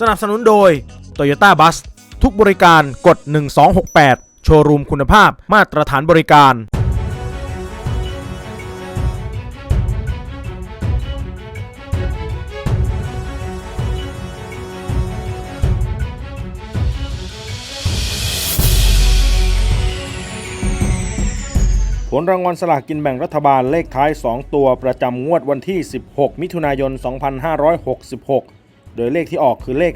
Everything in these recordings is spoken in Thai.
สนับสนุนโดย Toyota Bus ทุกบริการกด 1268 โชว์รูมคุณภาพมาตรฐานบริการ ผลรางวัลสลากกินแบ่งรัฐบาลเลขท้าย 2 ตัวประจำงวดวันที่ 16 มิถุนายน 2566 โดยเลขที่ออกคือเลข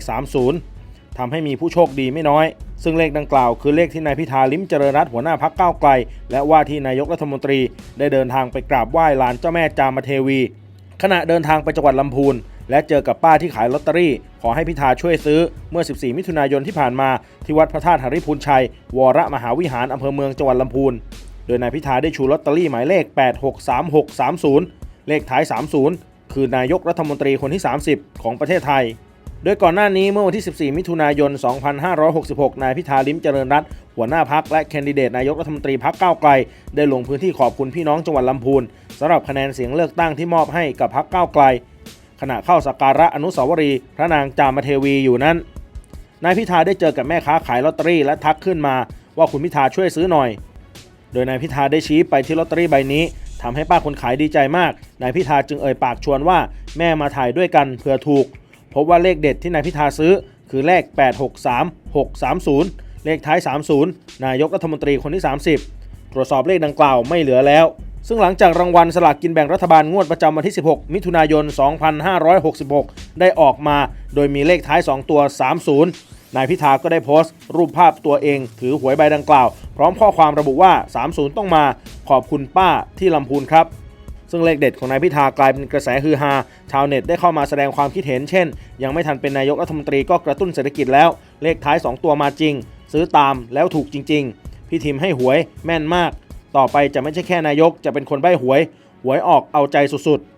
30ทำให้มีผู้โชคดีไม่น้อย ซึ่งเลขดังกล่าวคือเลขที่นายพิธาลิ้มเจริญรัตน์หัวหน้าพักก้าวไกล และว่าที่นายกรัฐมนตรีได้เดินทางไปกราบไหว้ลานเจ้าแม่จามเทวี ขณะเดินทางไปจังหวัดลำพูนและเจอกับป้าที่ขายลอตเตอรี่ ขอให้พิธาช่วยซื้อเมื่อ 14 มิถุนายนที่ผ่านมา ที่วัดพระธาตุหริพูนชัย วรมหาวิหารอำเภอเมืองจังหวัดลำพูน โดยนายพิธาได้ชูลอตเตอรี่หมายเลข 863630 เลขท้าย 30 คือนายกรัฐมนตรีคนที่ 30 ของประเทศไทย โดยก่อนหน้านี้เมื่อวันที่ 14 มิถุนายน 2566 นายพิธาลิมเจริญรัตน์หัวหน้าพักและแคนดิเดตนายกรัฐมนตรีพักก้าวไกล ได้ลงพื้นที่ขอบคุณพี่น้องจังหวัดลำพูนสำหรับคะแนนเสียงเลือกตั้งที่มอบให้กับพักก้าวไกล ขณะเข้าสักการะอนุสาวรีย์พระนางจามเทวีอยู่นั้น นายพิธาได้เจอกับแม่ค้าขายลอตเตอรี่และทักขึ้นมา ว่าคุณพิธาช่วยซื้อหน่อย โดยนายพิธาได้ชี้ไปที่ลอตเตอรี่ใบนี้ ทำให้ป้าคนขายดีใจมาก นายพิธาจึงเอ่ยปากชวนว่าแม่มาถ่ายด้วยกันเผื่อถูก พบว่าเลขเด็ดที่นายพิธาซื้อคือเลข 863630 เลขท้าย 30 นายกรัฐมนตรีคนที่ 30 ตรวจสอบเลขดังกล่าวไม่เหลือแล้ว ซึ่งหลังจากรางวัลสลากกินแบ่งรัฐบาลงวดประจำวันที่ 16 มิถุนายน 2566 ได้ออกมา โดยมีเลขท้าย 2 ตัว 30 นายพิธาก็ได้โพสต์ รูปภาพตัวเอง ถือหวยใบดังกล่าว พร้อมข้อความระบุว่า 30 ต้องมาขอบคุณป้าที่ลำพูนครับ ซึ่งเลขเด็ดของนายพิธากลายเป็นกระแสฮือฮา ชาวเน็ตได้เข้ามาแสดงความคิดเห็นเช่น ยังไม่ทันเป็นนายกรัฐมนตรีก็กระตุ้นเศรษฐกิจแล้ว เลขท้าย 2 ตัวมาจริง ซื้อตามแล้วถูกจริง ๆ พี่ทิมให้หวยแม่นมาก ต่อไปจะไม่ใช่แค่นายกจะเป็นคนใบ้หวย หวยออกเอาใจสุดๆ